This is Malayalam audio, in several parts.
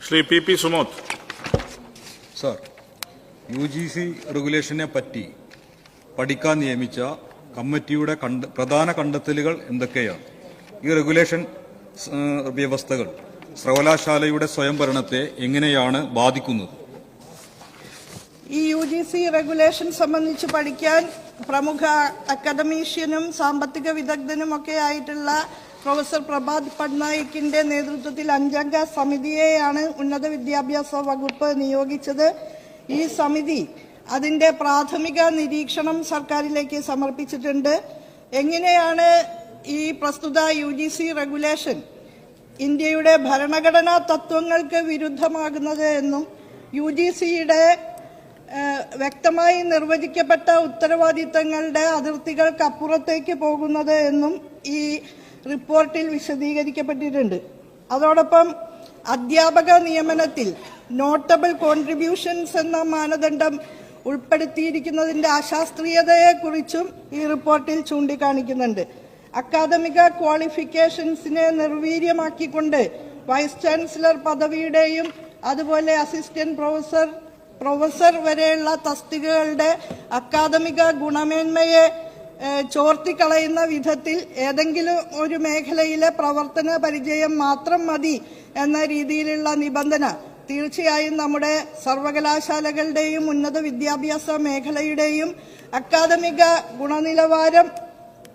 Shri P P Sumod sir U G C റെഗുലേഷനെ പറ്റി പഠിക്കാൻ നിയമിച്ച കമ്മിറ്റിയുടെ കണ്ട പ്രധാന കണ്ടെത്തലുകൾ എന്തൊക്കെയാണ്? ഈ റെഗുലേഷൻ വ്യവസ്ഥകൾ സർവകലാശാലയുടെ സ്വയംഭരണത്തെ എങ്ങനെയാണ് ബാധിക്കുന്നത്? ഈ യു ജി സി റെഗുലേഷൻ സംബന്ധിച്ച് പഠിക്കാൻ പ്രമുഖ അക്കാദമീഷ്യനും സാമ്പത്തിക വിദഗ്ധനും ഒക്കെ ആയിട്ടുള്ള പ്രൊഫസർ പ്രഭാത് പട്നായിക്കിന്റെ നേതൃത്വത്തിൽ അഞ്ചംഗ സമിതിയെയാണ് ഉന്നത വിദ്യാഭ്യാസ വകുപ്പ് നിയോഗിച്ചത്. ഈ സമിതി അതിന്റെ പ്രാഥമിക നിരീക്ഷണം സർക്കാരിലേക്ക് സമർപ്പിച്ചിട്ടുണ്ട്. എങ്ങനെയാണ് ഈ പ്രസ്തുത യു ജി സി റെഗുലേഷൻ ഇന്ത്യയുടെ ഭരണഘടനാ തത്വങ്ങൾക്ക് വിരുദ്ധമാകുന്നത് എന്നും യു ജി സിയുടെ വ്യക്തമായി നിർവചിക്കപ്പെട്ട ഉത്തരവാദിത്തങ്ങളുടെ അതിർത്തികൾക്ക് അപ്പുറത്തേക്ക് പോകുന്നത് എന്നും ഈ റിപ്പോർട്ടിൽ വിശദീകരിക്കപ്പെട്ടിട്ടുണ്ട്. അതോടൊപ്പം അധ്യാപക നിയമനത്തിൽ നോട്ടബിൾ കോൺട്രിബ്യൂഷൻസ് എന്ന മാനദണ്ഡം ഉൾപ്പെടുത്തിയിരിക്കുന്നതിന്റെ അശാസ്ത്രീയതയെക്കുറിച്ചും ഈ റിപ്പോർട്ടിൽ ചൂണ്ടിക്കാണിക്കുന്നുണ്ട്. അക്കാദമിക ക്വാളിഫിക്കേഷൻസിനെ നിർവീര്യമാക്കിക്കൊണ്ട് വൈസ് ചാൻസലർ പദവിയുടെയും അതുപോലെ അസിസ്റ്റന്റ് പ്രൊഫസർ പ്രൊഫസർ വരെയുള്ള തസ്തികകളുടെ അക്കാദമിക ഗുണമേന്മയെ ചോർത്തിക്കളയുന്ന വിധത്തിൽ ഏതെങ്കിലും ഒരു മേഖലയിലെ പ്രവർത്തന പരിചയം മാത്രം മതി എന്ന രീതിയിലുള്ള നിബന്ധന തീർച്ചയായും നമ്മുടെ സർവകലാശാലകളുടെയും ഉന്നത വിദ്യാഭ്യാസ മേഖലയുടെയും അക്കാദമിക ഗുണനിലവാരം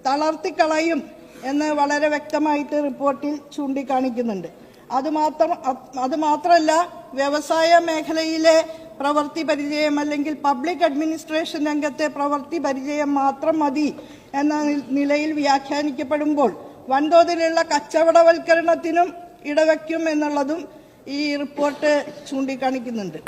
തളർത്തിക്കളയും എന്ന് വളരെ വ്യക്തമായിട്ട് റിപ്പോർട്ടിൽ ചൂണ്ടിക്കാണിക്കുന്നുണ്ട്. അതുമാത്രം അതുമാത്രമല്ല അത് മാത്രമല്ല വ്യവസായ മേഖലയിലെ പ്രവൃത്തി പരിചയം അല്ലെങ്കിൽ പബ്ലിക് അഡ്മിനിസ്ട്രേഷൻ രംഗത്തെ പ്രവൃത്തി പരിചയം മാത്രം മതി എന്ന നിലയിൽ വ്യാഖ്യാനിക്കപ്പെടുമ്പോൾ വൻതോതിലുള്ള കച്ചവടവൽക്കരണത്തിനും ഇടവയ്ക്കും എന്നുള്ളതും ഈ റിപ്പോർട്ട് ചൂണ്ടിക്കാണിക്കുന്നുണ്ട്.